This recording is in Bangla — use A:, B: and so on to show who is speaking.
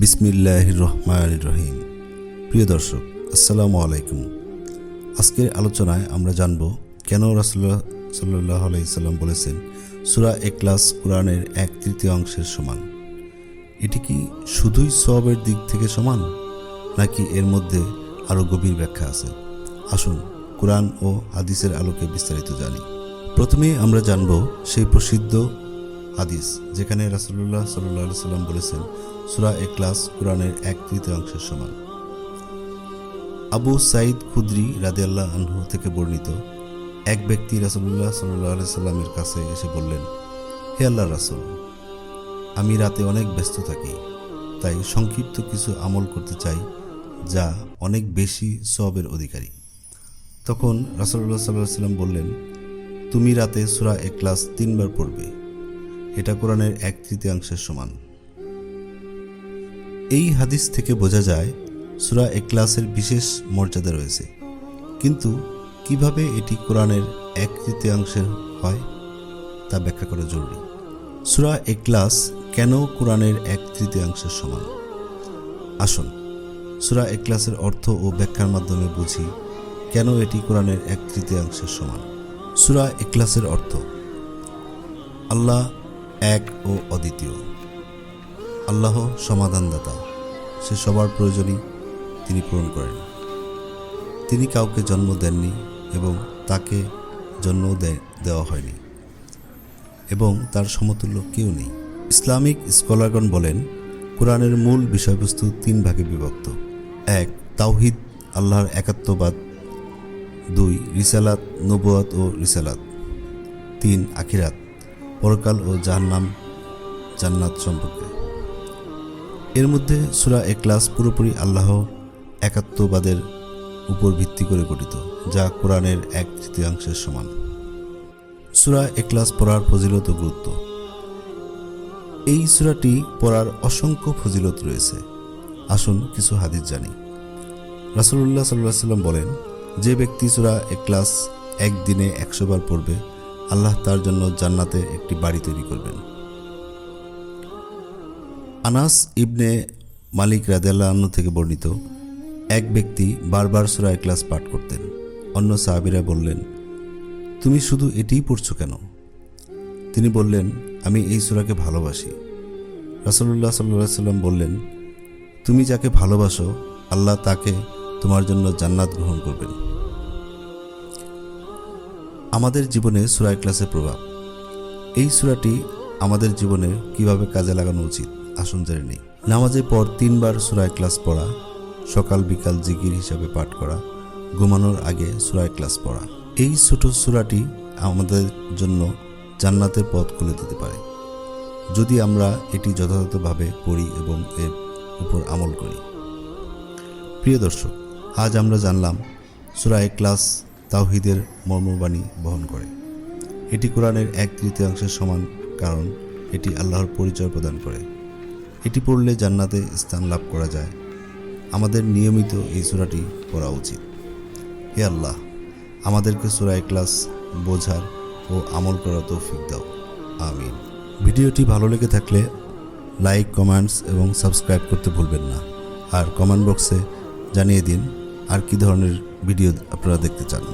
A: বিসমিল্লাহ রহমান রহিম। প্রিয় দর্শক, আসসালামু আলাইকুম। আজকের আলোচনায় আমরা জানব, কেন রাসুল্লাহ সাল্লাহ আলাইসাল্লাম বলেছেন, সুরা এক্লাস কোরআনের এক তৃতীয় অংশের সমান। এটি কি শুধুই সবের দিক থেকে সমান, নাকি এর মধ্যে আরও গভীর ব্যাখ্যা আছে? আসুন কোরআন ও হাদিসের আলোকে বিস্তারিত জানি। প্রথমেই আমরা জানব, সেই প্রসিদ্ধ হাদিস, যেখানে রাসুল্লাহ সাল্লাহ সাল্লাম বলেছেন, সুরা এক্লাস কোরআনের এক তৃতীয়াংশের সমান। আবু সাইদ খুদ্রি রাদিয়াল্লাহ আনহু থেকে বর্ণিত এক ব্যক্তি রাসুল্লাহ সাল্লাহ সাল্লামের কাছে এসে বললেন, হে আল্লাহ রাসুল, আমি রাতে অনেক ব্যস্ত থাকি, তাই সংক্ষিপ্ত কিছু আমল করতে চাই, যা অনেক বেশি সবের অধিকারী। তখন রাসুল্লাহ সাল্লাহ সাল্লাম বললেন, তুমি রাতে সুরা এ ক্লাস তিনবার পড়বে এটা কোরআনের এক তৃতীয়াংশের সমান। এই হাদিস থেকে বোঝা যায়, সুরা এক্লাসের বিশেষ মর্যাদা রয়েছে। কিন্তু কীভাবে এটি কোরআনের এক তৃতীয়াংশের হয়, তা ব্যাখ্যা করা জরুরি। সুরা এক্লাস কেন কোরআনের এক তৃতীয়াংশের সমান? আসুন, সুরা এক্লাসের অর্থ ও ব্যাখ্যার মাধ্যমে বুঝি কেন এটি কোরআনের এক তৃতীয়াংশের সমান। সুরা এক্লাসের অর্থ, আল্লাহ এক ও অদ্বিতীয়। আল্লাহ সমাধানদাতা, সে সবার প্রয়োজনই তিনি পূরণ করেন। তিনি কাউকে জন্ম দেননি এবং তাকে জন্ম দেওয়া হয়নি এবং তার সমতুল্য কেউ নেই। ইসলামিক স্কলারগণ বলেন, কোরআনের মূল বিষয়বস্তু তিন ভাগে বিভক্ত। এক, তাওহিদ, আল্লাহর একাত্মবাদ। দুই, রিসালাত, নবুয়াত ও রিসালাত। তিন, আখিরাত। পরকাল ও জাহান্নাম জান্নাত সম্পর্কে। এর মধ্যে সুরা এক্লাস পুরোপুরি আল্লাহ একাত্মবাদের উপর ভিত্তি করে গঠিত, যা কোরআনের এক তৃতীয়াংশের সমান। সুরা এক্লাস পড়ার ফজিলত গুরুত্ব। এই সুরাটি পড়ার অসংখ্য ফজিলত রয়েছে। আসুন কিছু হাদিস জানি। রাসুল্লাহ সাল্লাহ সাল্লাম বলেন, যে ব্যক্তি সুরা এক্লাস একদিনে একশো বার পড়বে আল্লাহ তার জন্য জান্নাতে একটি বাড়ি তৈরি করবেন। আনাস ইবনে মালিক রাদেল্লাহ থেকে বর্ণিত এক ব্যক্তি বারবার সুরা ক্লাস পাঠ করতেন। অন্য সাহাবিরা বললেন, তুমি শুধু এটিই পড়ছো কেন? তিনি বললেন, আমি এই সুরাকে ভালোবাসি। রাসলুল্লাহ সাল্লাহ সাল্লাম বললেন, তুমি যাকে ভালোবাসো, আল্লাহ তাকে তোমার জন্য জান্নাত গ্রহণ করবেন। আমাদের জীবনে সুরায় ক্লাসের প্রভাব। এই সুরাটি আমাদের জীবনে কীভাবে কাজে লাগানো উচিত, আসুন জেনে নেই। নামাজের পর তিনবার সুরায় ক্লাস পড়া, সকাল, বিকাল জিকির হিসাবে পাঠ করা, ঘুমানোর আগে সুরায় ক্লাস পড়া। এই ছোট সুরাটি আমাদের জন্য জান্নাতের পথ খুলে দিতে পারে। যদি আমরা এটি যথাযথভাবে পড়ি এবং এর উপর আমল করি। প্রিয় দর্শক, আজ আমরা জানলাম সুরায় ক্লাস তাওহিদের মর্মবাণী বহন করে। এটি কোরআনের এক তৃতীয়াংশের সমান, কারণ এটি আল্লাহর পরিচয় প্রদান করে। এটি পড়লে জান্নাতে স্থান লাভ করা যায়। আমাদের নিয়মিত এই সুরাটি পড়া উচিত। হে আল্লাহ, আমাদেরকে সুরায় ক্লাস বোঝার ও আমল করার তৌফিক দাও। আমিন। ভিডিওটি ভালো লেগে থাকলে লাইক, কমেন্টস এবং সাবস্ক্রাইব করতে ভুলবেন না। আর কমেন্ট বক্সে জানিয়ে দিন আর কি ধরনের ভিডিও আপনারা দেখতে চান।